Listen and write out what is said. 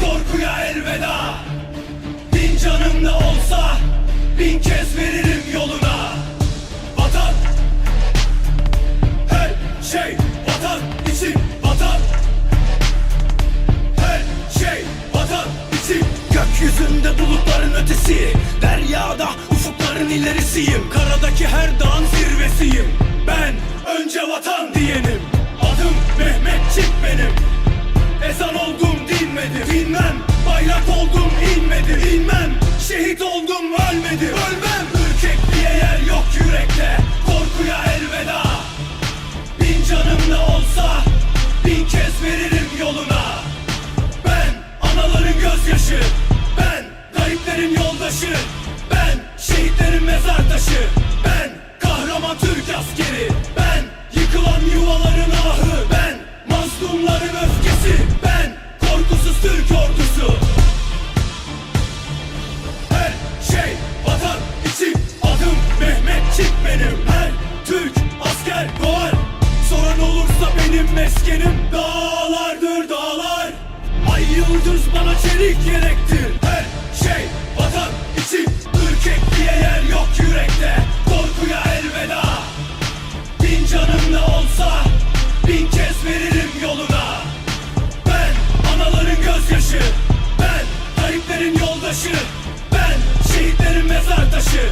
korkuya elveda. Bin canım da olsa bin kez veririm yoluna. Vatan. Her şey vatan için vatan. Her şey vatan için. Gökyüzünde bulutların ötesi Deryada ufukların ilerisiyim. Karadaki her Dinmem bayrak oldum inmedim İnmem. Şehit oldum ölmedim. Ölmem. Ürkekliğe yer yok yürekte. Korkuya elveda. Bin canım da olsa bin kez veririm yoluna. Ben anaların gözyaşı Ben gariplerin yoldaşı Meskenim dağlardır dağlar. Ay yıldız bana çelik yelektir. Her şey vatan için. Ürkek diye yer yok yürekte. Korkuya elveda. Bin canım ne olsa Bin kez veririm yoluna. Ben anaların gözyaşı. Ben gariplerin yoldaşı. Ben şehitlerin mezar taşı.